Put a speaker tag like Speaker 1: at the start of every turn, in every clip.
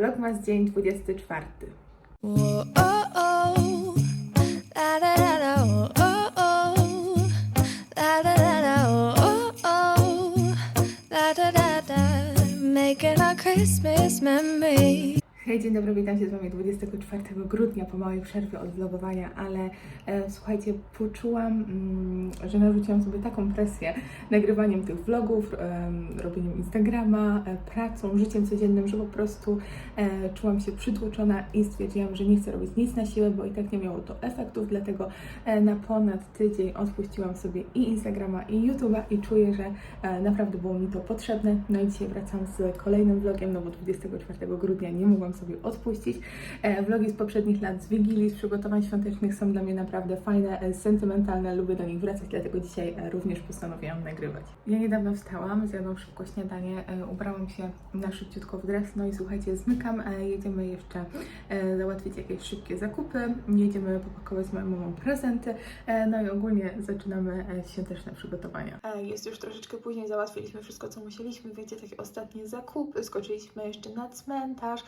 Speaker 1: Vlogmas dzień 24.
Speaker 2: Whoa, oh, oh. La, da, da, da, oh, oh, oh. La, da, da, da, oh, oh, oh. La, da, da, da. Making our Christmas memories.
Speaker 1: Hej, dzień dobry, witam się z Wami 24 grudnia po małej przerwie od vlogowania, ale e, słuchajcie, poczułam, mm, że narzuciłam sobie taką presję nagrywaniem tych vlogów, em, robieniem Instagrama, e, pracą, życiem codziennym, że po prostu e, czułam się przytłoczona i stwierdziłam, że nie chcę robić nic na siłę, bo i tak nie miało to efektów, dlatego e, na ponad tydzień odpuściłam sobie i Instagrama, i YouTube'a i czuję, że e, naprawdę było mi to potrzebne. No i dzisiaj wracam z kolejnym vlogiem, no bo 24 grudnia nie mogłam sobie odpuścić. E, Vlogi z poprzednich lat, z Wigilii, z przygotowań świątecznych są dla mnie naprawdę fajne, e, sentymentalne, lubię do nich wracać, dlatego dzisiaj e, również postanowiłam nagrywać. Ja niedawno wstałam, zjadłam szybko śniadanie, ubrałam się na szybciutko w dres, no i słuchajcie, zmykam, jedziemy jeszcze załatwić jakieś szybkie zakupy, jedziemy popakować z moją mamą prezenty, no i ogólnie zaczynamy świąteczne przygotowania. Jest już troszeczkę później, załatwiliśmy wszystko, co musieliśmy, wiecie, takie ostatnie zakupy, skoczyliśmy jeszcze na cmentarz,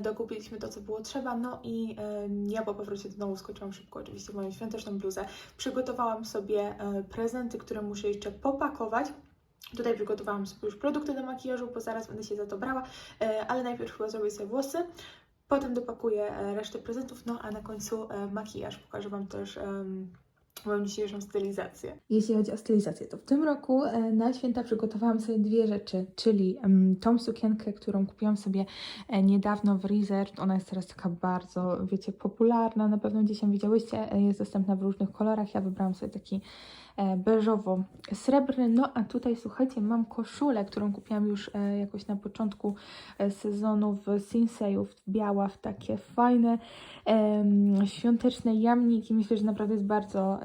Speaker 1: dokupiliśmy to, co było trzeba, no i e, ja po powrocie do domu skoczyłam szybko, oczywiście w moją świąteczną bluzę. Przygotowałam sobie e, prezenty, które muszę jeszcze popakować. Tutaj przygotowałam sobie już produkty do makijażu, bo zaraz będę się za to brała, e, ale najpierw chyba zrobię sobie włosy, potem dopakuję e, resztę prezentów, no a na końcu e, makijaż. Pokażę Wam też em, moją dzisiejszą stylizację. Jeśli chodzi o stylizację, to w tym roku e, na święta przygotowałam sobie dwie rzeczy, czyli tą sukienkę, którą kupiłam sobie e, niedawno w Reserved. Ona jest teraz taka bardzo, wiecie, popularna. Na pewno gdzieś ją widziałyście. E, Jest dostępna w różnych kolorach. Ja wybrałam sobie taki beżowo-srebrny. No a tutaj, słuchajcie, mam koszulę, którą kupiłam już jakoś na początku sezonu w Sinseiów. Biała, w takie fajne świąteczne jamniki. Myślę, że naprawdę jest bardzo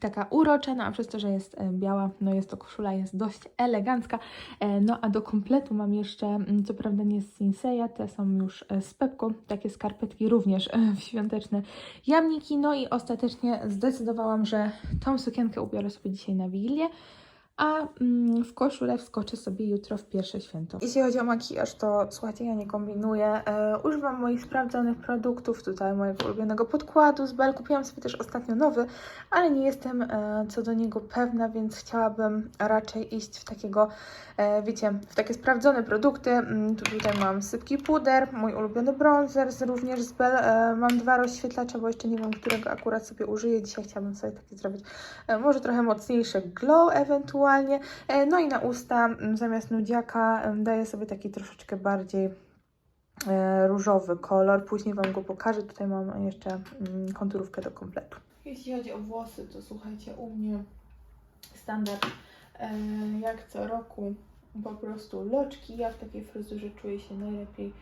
Speaker 1: taka urocza, no a przez to, że jest biała, no jest to koszula, jest dość elegancka. E, No a do kompletu mam jeszcze, mm, co prawda nie z Sinseya, te są już e, z Pepko, takie skarpetki również e, w świąteczne jamniki. No i ostatecznie zdecydowałam, że tą sukienkę ubiorę sobie dzisiaj na Wigilię, a mm, w koszulę wskoczę sobie jutro w pierwsze święto. Jeśli chodzi o makijaż, to słuchajcie, ja nie kombinuję. E, używam moich sprawdzonych produktów, tutaj mojego ulubionego podkładu z Bell. Kupiłam sobie też ostatnio nowy, ale nie jestem e, co do niego pewna, więc chciałabym raczej iść w takiego, e, wiecie, w takie sprawdzone produkty. Mm, tu tutaj mam sypki puder, mój ulubiony bronzer z, również z Bell. E, mam dwa rozświetlacze, bo jeszcze nie wiem, którego akurat sobie użyję. Dzisiaj chciałabym sobie taki zrobić może trochę mocniejszy glow ewentualnie. E, No i na usta zamiast nudziaka daję sobie taki troszeczkę bardziej e, różowy kolor. Później Wam go pokażę. Tutaj mam jeszcze konturówkę do kompletu. Jeśli chodzi o włosy, to słuchajcie, u mnie standard e, jak co roku po prostu loczki. Ja w takiej fryzurze czuję się najlepiej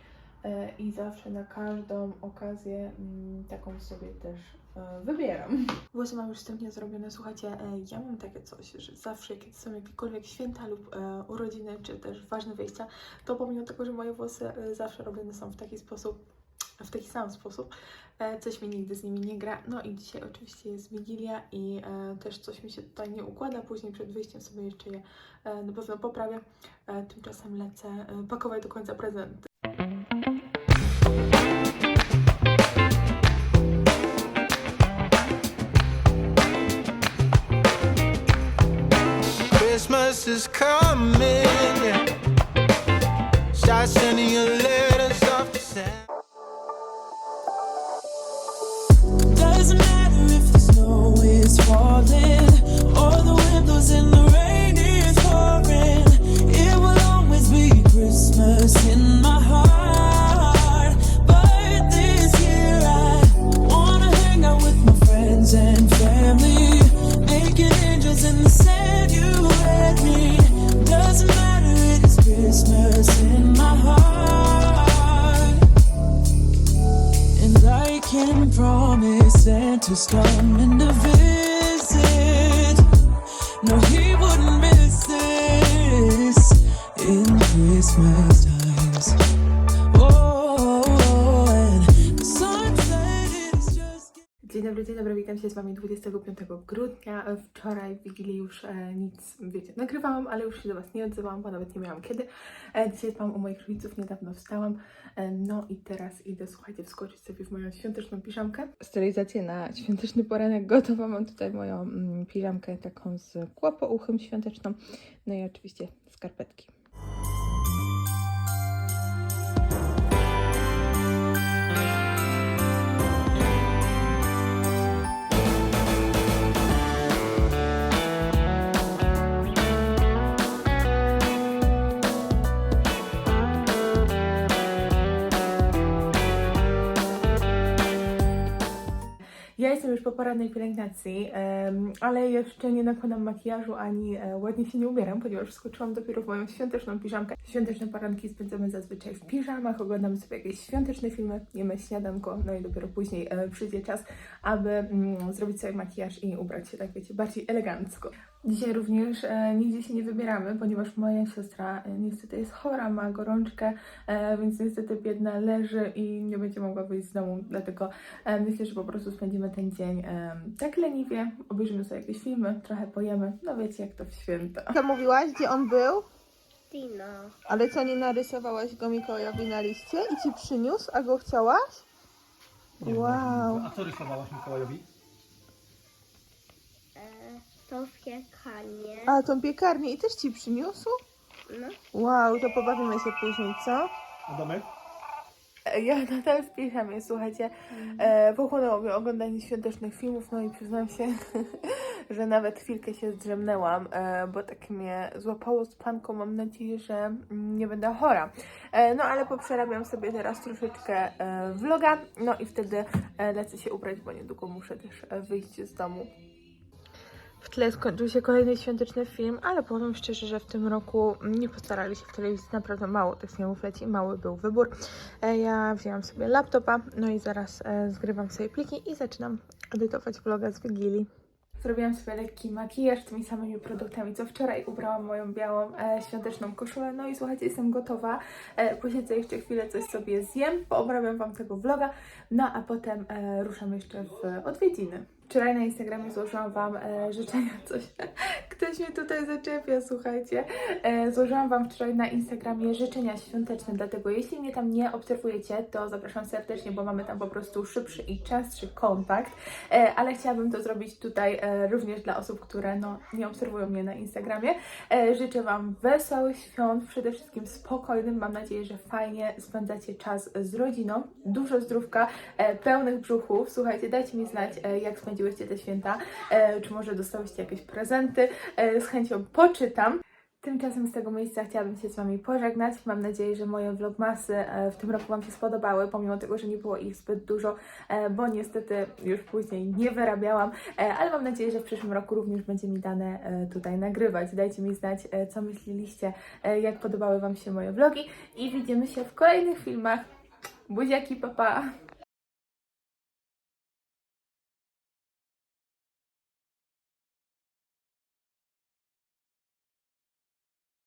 Speaker 1: i zawsze na każdą okazję mm, taką sobie też e, wybieram. Włosy mam już wstępnie zrobione. Słuchajcie, e, ja mam takie coś, że zawsze kiedy są jakiekolwiek święta lub e, urodziny, czy też ważne wyjścia, to pomimo tego, że moje włosy e, zawsze robione są w taki sposób, w taki sam sposób, e, coś mi nigdy z nimi nie gra. No i dzisiaj oczywiście jest Wigilia i e, też coś mi się tutaj nie układa. Później przed wyjściem sobie jeszcze je e, na pewno poprawię. E, tymczasem lecę e, pakować do końca prezenty.
Speaker 3: Christmas is coming. Start sending your letters off to Santa.
Speaker 4: Doesn't matter if the snow is falling or the wind blows and the rain is pouring. It will always be Christmas in my heart. Santa's coming to visit. No, he wouldn't miss this in Christmas
Speaker 1: dobry, dzień dobry, witam się z Wami 25 grudnia. Wczoraj w Wigilii już e, nic, wiecie, nagrywałam, ale już się do Was nie odzywałam, bo nawet nie miałam kiedy. E, dzisiaj spałam u moich rodziców, niedawno wstałam. E, no i teraz idę, słuchajcie, wskoczyć sobie w moją świąteczną piżamkę. Stylizację na świąteczny poranek gotowa. Mam tutaj moją mm, piżamkę taką z kłopouchem świąteczną. No i oczywiście skarpetki. Ja jestem już po porannej pielęgnacji, ale jeszcze nie nakładam makijażu ani e, ładnie się nie ubieram, ponieważ wskoczyłam dopiero w moją świąteczną piżamkę. Świąteczne poranki spędzamy zazwyczaj w piżamach, oglądamy sobie jakieś świąteczne filmy, jemy śniadanko, no i dopiero później e, przyjdzie czas, aby mm, zrobić sobie makijaż i ubrać się, tak wiecie, bardziej elegancko. Dzisiaj również e, nigdzie się nie wybieramy, ponieważ moja siostra e, niestety jest chora, ma gorączkę, e, więc niestety biedna leży i nie będzie mogła wyjść z domu, dlatego e, myślę, że po prostu spędzimy ten dzień e, tak leniwie, obejrzymy sobie jakieś filmy, trochę pojemy, no wiecie jak to w święta.
Speaker 5: Co mówiłaś, gdzie on był?
Speaker 6: Dino.
Speaker 5: Ale co, nie narysowałaś go Mikołajowi na liście i ci przyniósł, a go chciałaś? Wow.
Speaker 7: A co rysowałaś Mikołajowi?
Speaker 6: E, to w piekanie.
Speaker 5: A tą piekarnię i też ci przyniósł?
Speaker 6: No.
Speaker 5: Wow, to pobawimy się później, co?
Speaker 7: A domek?
Speaker 1: Ja nadal w piżamie, słuchajcie, e, pochłonęło mnie oglądanie świątecznych filmów, no i przyznam się, że nawet chwilkę się zdrzemnęłam, e, bo tak mnie złapało z panką, mam nadzieję, że mm, nie będę chora. E, no ale poprzerabiam sobie teraz troszeczkę e, vloga, no i wtedy e, lecę się ubrać, bo niedługo muszę też e, wyjść z domu. W tle skończył się kolejny świąteczny film, ale powiem szczerze, że w tym roku nie postarali się w telewizji, naprawdę mało tych filmów leci, mały był wybór. E, Ja wzięłam sobie laptopa, no i zaraz e, zgrywam sobie pliki i zaczynam edytować vloga z Wigilii. Zrobiłam sobie lekki makijaż tymi samymi produktami, co wczoraj ubrałam moją białą e, świąteczną koszulę. No i słuchajcie, jestem gotowa. E, posiedzę jeszcze chwilę, coś sobie zjem, poobrabiam Wam tego vloga, no a potem e, ruszam jeszcze w odwiedziny. Wczoraj na Instagramie złożyłam Wam e, życzenia, coś, ktoś mnie tutaj zaczepia, słuchajcie. E, złożyłam Wam wczoraj na Instagramie życzenia świąteczne, dlatego jeśli mnie tam nie obserwujecie, to zapraszam serdecznie, bo mamy tam po prostu szybszy i częstszy kontakt, e, ale chciałabym to zrobić tutaj e, również dla osób, które no, nie obserwują mnie na Instagramie. Życzę Wam wesołych świąt, przede wszystkim spokojnym, mam nadzieję, że fajnie spędzacie czas z rodziną, dużo zdrówka, pełnych brzuchów. Słuchajcie, dajcie mi znać, jak spędziłyście te święta, czy może dostałyście jakieś prezenty, z chęcią poczytam. Tymczasem z tego miejsca chciałabym się z Wami pożegnać. Mam nadzieję, że moje vlogmasy e, w tym roku Wam się spodobały, pomimo tego, że nie było ich zbyt dużo, e, bo niestety już później nie wyrabiałam, e, ale mam nadzieję, że w przyszłym roku również będzie mi dane e, tutaj nagrywać. Dajcie mi znać, e, co myśleliście, e, jak podobały Wam się moje vlogi i widzimy się w kolejnych filmach. Buziaki, papa! Pa.